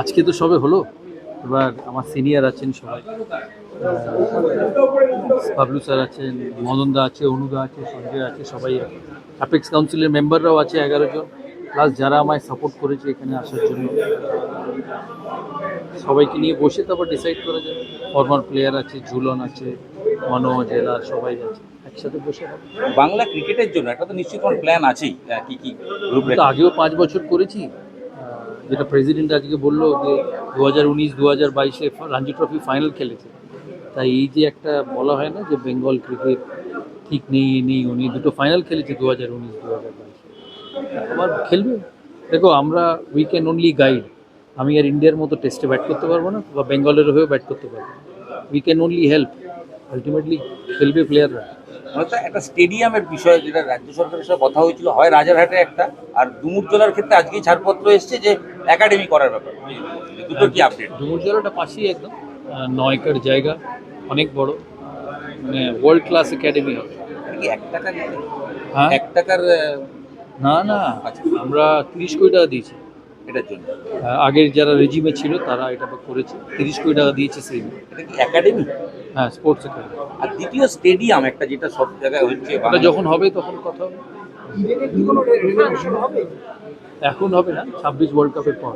আজকে তো সবে হলো। এবার আমার সিনিয়র আছেন সবাই। বাবলু স্যার আছেন মদনদা আছে অনুদা আছে সঞ্জয় আছে সবাই অ্যাপেক্স কাউন্সিলের মেম্বাররাও আছে এগারো জন। প্লাস যারা আমায় সাপোর্ট করেছে এখানে আসার জন্য। সবাইকে নিয়ে বসে তারপর ডিসাইড করা যাবে ফর্মার প্লেয়ার আছে ঝুলন আছে মনোজ এলা সবাই আছে। একসাথে বসে বাংলা ক্রিকেটের জন্য একটা তো নিশ্চিত কোনো প্ল্যান আছেই। কি কি আগেও পাঁচ বছর করেছি। যেটা প্রেসিডেন্ট আজকে বলল যে দু হাজার উনিশ দু হাজার বাইশে রঞ্জি ট্রফি ফাইনাল খেলেছে। তাই এই যে একটা বলা হয় না যে বেঙ্গল ক্রিকেট ঠিক নেই নেই উনি দুটো ফাইনাল খেলেছে দু হাজার উনিশ দু হাজার আবার খেলবে। দেখো, আমরা উই ক্যান অনলি গাইড আমি আর ইন্ডিয়ার মতো টেস্টে ব্যাট করতে পারব না, বা বেঙ্গলের হয়েও ব্যাট করতে পারব। We can only help ultimately খেলবে প্লেয়াররা হয়তো একটা স্টেডিয়ামের বিষয়ে যেটা রাজ্য সরকারের সাথে কথা হয়েছিল, হয় রাজারহাটে একটা, আর ডুমুরজলার ক্ষেত্রে আজকেই ছাড়পত্র এসছে যে একাডেমি করার ব্যাপার। দুটো কি আপডেট ডুমুরজলাটা পাশেই একদম। আহ, নয় একর জায়গা অনেক বড়। মানে ওয়ার্ল্ড ক্লাস একাডেমি হবে। কি এক টাকার হ্যাঁ। এক টাকার না না। আচ্ছা। আমরা তিরিশ কোটি টাকা দিয়েছি। এটার জন্য? আগের যারা রেজিমে ছিল তারা এটা করেছে। তিরিশ কোটি টাকা দিয়েছে সেই। এটা কি একাডেমি হ্যাঁ স্পোর্টস একাডেমি আর দ্বিতীয় স্টেডিয়াম একটা যেটা সব জায়গায় হচ্ছে যখন হবে তখন কথা হবে। এখন হবে না ছাব্বিশ ওয়ার্ল্ড কাপের পর।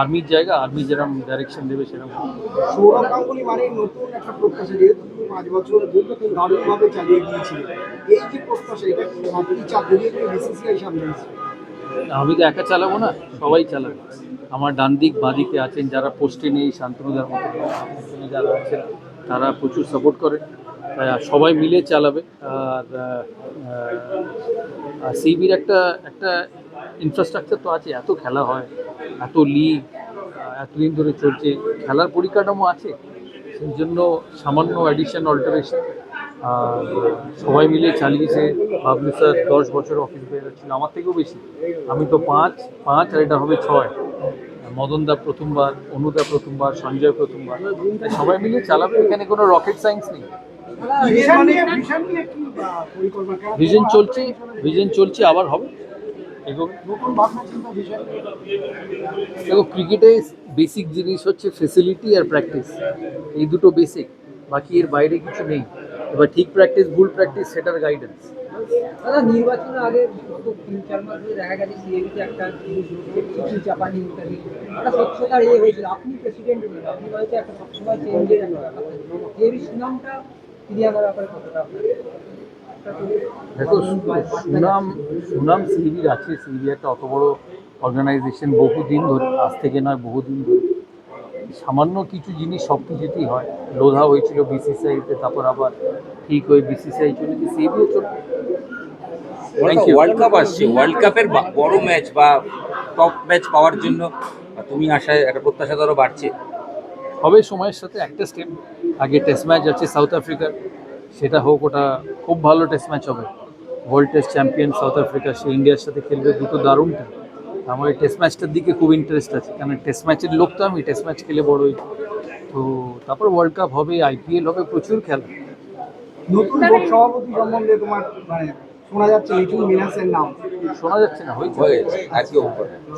আর্মির জায়গা আর্মি যেরকম ডাইরেকশন দেবে সেরকম সৌরভ গাঙ্গুলি মানে নতুন একটা প্রত্যাশা যেহেতু পাঁচ বছর দারুণভাবে চালিয়ে গিয়েছিলে এই যে প্রত্যাশা এটা বিসিসিআই সামনে আমি তো একা চালাবো না সবাই চালাবে। আমার ডান দিক বাঁ দিকে আছেন যারা পোস্টে নেই শান্তনুদার মতো যারা আছেন তারা প্রচুর সাপোর্ট করে। তাই সবাই মিলে চালাবে। আর সিবির একটা একটা ইনফ্রাস্ট্রাকচার তো আছে, এত খেলা হয়, এত লিগ এতদিন ধরে চলছে। খেলার পরিকাঠামো আছে, সেই জন্য সামান্য অ্যাডিশন অল্টারেশন আর, সবাই মিলে চালিয়েছে। বাবলু স্যার দশ বছর অফিস বেরোচ্ছিল আমার থেকেও বেশি। আমি তো পাঁচ পাঁচ আর এটা হবে ছয়। মদনদা প্রথমবার অনুদা প্রথমবার, সঞ্জয় প্রথমবার। সবাই মিলে চালাবে, এখানে কোনো রকেট সায়েন্স নেই। ভিশন নিয়ে ভিশন নিয়ে কি আহ, পরিকল্পনা কেমন? ভিজন চলছে ভিজন চলছে আবার হবে। এগোবে নতুন ভাবনা চিন্তা ভিশন দেখো ক্রিকেটে বেসিক জিনিস হচ্ছে ফেসিলিটি আর প্র্যাকটিস এই দুটো বেসিক বাকি এর বাইরে কিছু নেই। এবার ঠিক প্র্যাকটিস ভুল প্র্যাকটিস সেটার গাইডেন্স দাদা নির্বাচনের আগে গত তিন চার মাস ধরে দেখা গেছে সিএবিতে একটা জিনিস হচ্ছে চিঠি চাপানি ইত্যাদি একটা স্বচ্ছতার ইয়ে হয়েছিল। আপনি প্রেসিডেন্ট হলেন আপনি হয়তো একটা সবসময় চেঞ্জের একটা ব্যাপার সিএবি সুনামটা ব্যাপারে কতটা দেখো সুনাম সুনাম সিবির আছে। সিবি একটা অত বড় অর্গানাইজেশন বহুদিন ধরে আজ থেকে নয় বহুদিন ধরে। সামান্য কিছু জিনিস সব কিছুতেই হয়। লোধা হয়েছিল বিসিসিআইতে তারপর আবার ঠিক হয়ে বিসিসিআই চলেছে সিবিও চলে. ওয়ার্ল্ড কাপ আসছে। ওয়ার্ল্ড কাপের বড় ম্যাচ বা টপ ম্যাচ পাওয়ার জন্য তুমি আশায় একটা প্রত্যাশা ধরো বাড়ছে। হবে সময়ের সাথে একটা স্টেপ আগে টেস্ট ম্যাচ আছে সাউথ আফ্রিকার সেটা হোক ওটা খুব ভালো টেস্ট ম্যাচ হবে। World test champion South Africa সে ইন্ডিয়ার সাথে খেলবে দুটো দারুণ টিম আমার এই টেস্ট ম্যাচটার দিকে খুব ইন্টারেস্ট আছে কারণ টেস্ট ম্যাচের লোক তো আমি টেস্ট ম্যাচ খেলে বড় হয়েছি তো তারপর ওয়ার্ল্ড কাপ হবে আইপিএল হবে প্রচুর খেলা। নতুন বোর্ড সভাপতি সম্বন্ধে তোমার মানে শোনা যাচ্ছে মিনাসের নাম। শোনা যাচ্ছে না হয়ে গেছে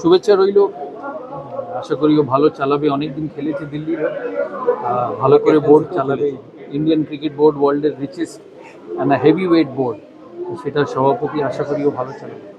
শুভেচ্ছা রইল। আশা করি ও ভালো চালাবে। অনেকদিন খেলেছে দিল্লির হয়ে। ভালো করে বোর্ড চালাবে। ইন্ডিয়ান ক্রিকেট বোর্ড ওয়ার্ল্ডের richest and heavy weight board সেটার সভাপতি আশা করি ও ভালো চালাবে।